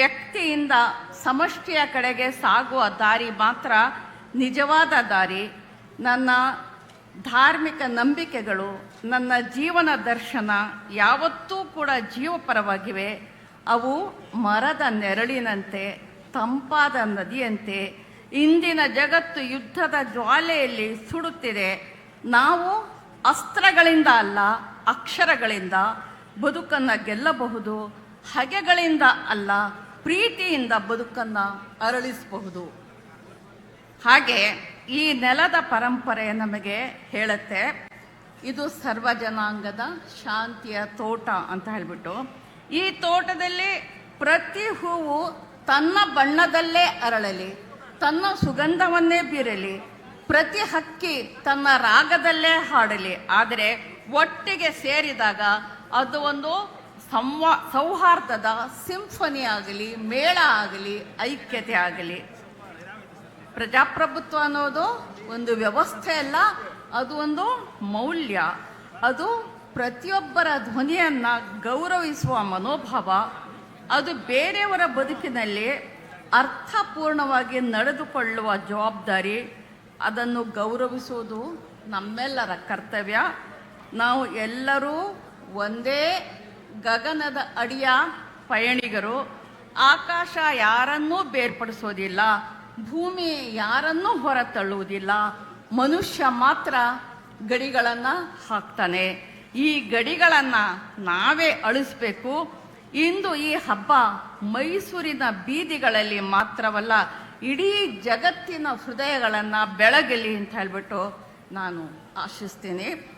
ವ್ಯಕ್ತಿಯಿಂದ ಸಮಷ್ಟಿಯ ಕಡೆಗೆ ಸಾಗುವ ದಾರಿ ಮಾತ್ರ ನಿಜವಾದ ದಾರಿ. ನನ್ನ ಧಾರ್ಮಿಕ ನಂಬಿಕೆಗಳು, ನನ್ನ ಜೀವನ ದರ್ಶನ ಯಾವತ್ತೂ ಕೂಡ ಜೀವಪರವಾಗಿವೆ. ಅವು ಮರದ ನೆರಳಿನಂತೆ, ತಂಪಾದ ನದಿಯಂತೆ, ಇಂದಿನ ಜಗತ್ತು ಯುದ್ಧದ ಜ್ವಾಲೆಯಲ್ಲಿ ಸುಡುತ್ತಿದೆ. ನಾವು ಅಸ್ತ್ರಗಳಿಂದ ಅಲ್ಲ, ಅಕ್ಷರಗಳಿಂದ ಬದುಕನ್ನು ಗೆಲ್ಲಬಹುದು, ಹಗೆಗಳಿಂದ ಅಲ್ಲ ಪ್ರೀತಿಯಿಂದ ಬದುಕನ್ನು ಅರಳಿಸಬಹುದು. ಹಾಗೆ ಈ ನೆಲದ ಪರಂಪರೆ ನಮಗೆ ಹೇಳುತ್ತೆ. ಇದು ಸರ್ವ ಜನಾಂಗದ ಶಾಂತಿಯ ತೋಟ ಅಂತ ಹೇಳಿಬಿಟ್ಟು. ಈ ತೋಟದಲ್ಲಿ ಪ್ರತಿ ಹೂವು ತನ್ನ ಬಣ್ಣದಲ್ಲೇ ಅರಳಲಿ, ತನ್ನ ಸುಗಂಧವನ್ನೇ ಬೀರಲಿ, ಪ್ರತಿ ಹಕ್ಕಿ ತನ್ನ ರಾಗದಲ್ಲೇ ಹಾಡಲಿ. ಆದರೆ ಒಟ್ಟಿಗೆ ಸೇರಿದಾಗ ಅದು ಒಂದು ಸಂವಾ, ಸೌಹಾರ್ದದ ಸಿಂಫನಿ ಆಗಲಿ, ಮೇಳ ಆಗಲಿ, ಐಕ್ಯತೆ ಆಗಲಿ. ಪ್ರಜಾಪ್ರಭುತ್ವ ಅನ್ನೋದು ಒಂದು ವ್ಯವಸ್ಥೆ ಅಲ್ಲ, ಅದು ಒಂದು ಮೌಲ್ಯ. ಅದು ಪ್ರತಿಯೊಬ್ಬರ ಧ್ವನಿಯನ್ನ ಗೌರವಿಸುವ ಮನೋಭಾವ. ಅದು ಬೇರೆಯವರ ಬದುಕಿನಲ್ಲಿ ಅರ್ಥಪೂರ್ಣವಾಗಿ ನಡೆದುಕೊಳ್ಳುವ ಜವಾಬ್ದಾರಿ. ಅದನ್ನು ಗೌರವಿಸುವುದು ನಮ್ಮೆಲ್ಲರ ಕರ್ತವ್ಯ. ನಾವು ಎಲ್ಲರೂ ಒಂದೇ ಗಗನದ ಅಡಿಯ ಪಯಣಿಗರು ಆಕಾಶ ಯಾರನ್ನೂ ಬೇರ್ಪಡಿಸೋದಿಲ್ಲ, ಭೂಮಿ ಯಾರನ್ನೂ ಹೊರತಳ್ಳುವುದಿಲ್ಲ, ಮನುಷ್ಯ ಮಾತ್ರ ಗಡಿಗಳನ್ನು ಹಾಕ್ತಾನೆ. ಈ ಗಡಿಗಳನ್ನು ನಾವೇ ಅಳಿಸ್ಬೇಕು. ಇಂದು ಈ ಹಬ್ಬ ಮೈಸೂರಿನ ಬೀದಿಗಳಲ್ಲಿ ಮಾತ್ರವಲ್ಲ, ಇಡೀ ಜಗತ್ತಿನ ಹೃದಯಗಳನ್ನು ಬೆಳಗಲಿ ಅಂತ ಹೇಳ್ಬಿಟ್ಟು ನಾನು ಆಶಿಸ್ತೀನಿ.